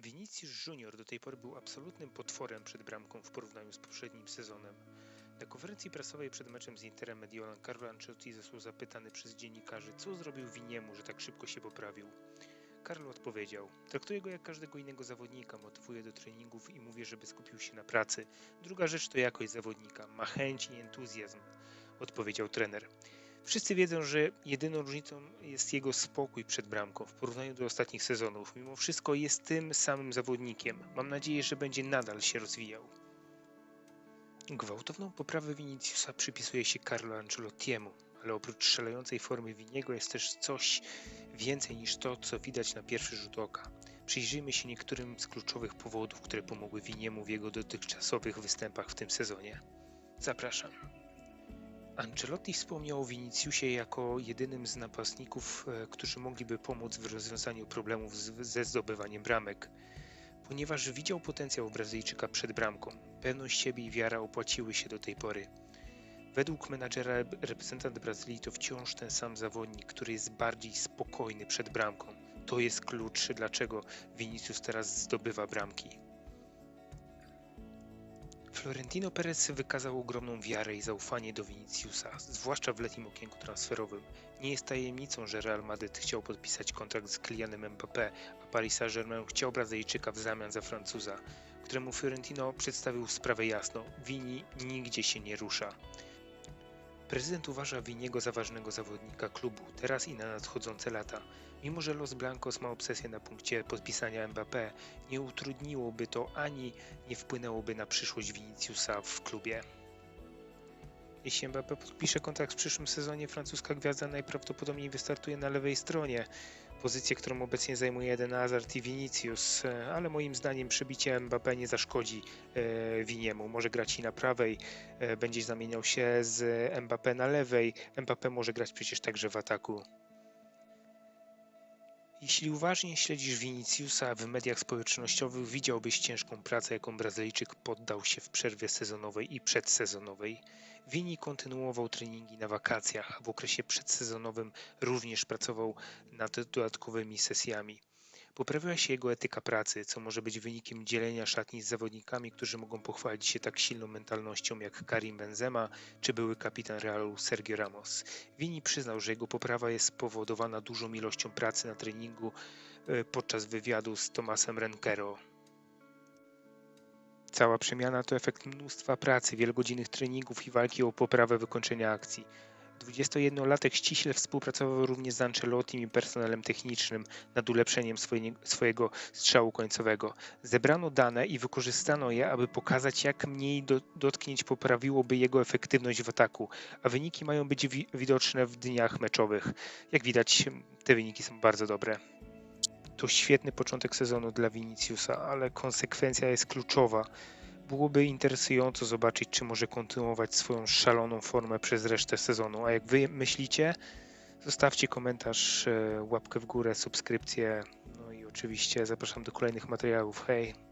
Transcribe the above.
Vinicius Junior do tej pory był absolutnym potworem przed bramką w porównaniu z poprzednim sezonem. Na konferencji prasowej przed meczem z Interem Mediolan Carlo Ancelotti został zapytany przez dziennikarzy, co zrobił Winiemu, że tak szybko się poprawił. Carlo odpowiedział: Traktuję go jak każdego innego zawodnika, motywuję do treningów i mówię, żeby skupił się na pracy. Druga rzecz to jakość zawodnika, ma chęć i entuzjazm, odpowiedział trener. Wszyscy wiedzą, że jedyną różnicą jest jego spokój przed bramką w porównaniu do ostatnich sezonów. Mimo wszystko jest tym samym zawodnikiem. Mam nadzieję, że będzie nadal się rozwijał. Gwałtowną poprawę Viniciusa przypisuje się Carlo Ancelottiemu, ale oprócz szalejącej formy Winiego jest też coś więcej niż to, co widać na pierwszy rzut oka. Przyjrzyjmy się niektórym z kluczowych powodów, które pomogły Winiemu w jego dotychczasowych występach w tym sezonie. Zapraszam. Ancelotti wspomniał o Viniciusie jako jedynym z napastników, e, którzy mogliby pomóc w rozwiązaniu problemów z, ze zdobywaniem bramek. Ponieważ widział potencjał Brazylijczyka przed bramką, pewność siebie i wiara opłaciły się do tej pory. Według menadżera reprezentant Brazylii to wciąż ten sam zawodnik, który jest bardziej spokojny przed bramką. To jest klucz, dlaczego Vinicius teraz zdobywa bramki. Florentino Perez wykazał ogromną wiarę i zaufanie do Viniciusa, zwłaszcza w letnim okienku transferowym. Nie jest tajemnicą, że Real Madrid chciał podpisać kontrakt z Kylianem Mbappé, a Paris Saint-Germain chciał Brazylijczyka w zamian za Francuza, któremu Florentino przedstawił sprawę jasno. Vini nigdzie się nie rusza. Prezydent uważa Winiego za ważnego zawodnika klubu, teraz i na nadchodzące lata. Mimo, że Los Blancos ma obsesję na punkcie podpisania Mbappé, nie utrudniłoby to ani nie wpłynęłoby na przyszłość Viniciusa w klubie. Jeśli Mbappé podpisze kontrakt w przyszłym sezonie, francuska gwiazda najprawdopodobniej wystartuje na lewej stronie, pozycję, którą obecnie zajmuje Eden Hazard i Vinicius, ale moim zdaniem przybicie Mbappé nie zaszkodzi e, Winiemu. Może grać i na prawej, e, będzie zamieniał się z Mbappé na lewej. Mbappé może grać przecież także w ataku. Jeśli uważnie śledzisz Viniciusa w mediach społecznościowych, widziałbyś ciężką pracę, jaką Brazylijczyk poddał się w przerwie sezonowej i przedsezonowej. Vini kontynuował treningi na wakacjach, a w okresie przedsezonowym również pracował nad dodatkowymi sesjami. Poprawiła się jego etyka pracy, co może być wynikiem dzielenia szatni z zawodnikami, którzy mogą pochwalić się tak silną mentalnością jak Karim Benzema czy były kapitan Realu Sergio Ramos. Vini przyznał, że jego poprawa jest spowodowana dużą ilością pracy na treningu e, podczas wywiadu z Tomasem Renkero. Cała przemiana to efekt mnóstwa pracy, wielogodzinnych treningów i walki o poprawę wykończenia akcji. 21-latek ściśle współpracował również z Ancelottim i personelem technicznym nad ulepszeniem swojego strzału końcowego. Zebrano dane i wykorzystano je, aby pokazać, jak mniej do, dotknięć poprawiłoby jego efektywność w ataku, a wyniki mają być wi widoczne w dniach meczowych. Jak widać, te wyniki są bardzo dobre. To świetny początek sezonu dla Viniciusa, ale konsekwencja jest kluczowa. Byłoby interesująco zobaczyć, czy może kontynuować swoją szaloną formę przez resztę sezonu. A jak wy myślicie, zostawcie komentarz, e, łapkę w górę, subskrypcję. No i oczywiście zapraszam do kolejnych materiałów. Hej!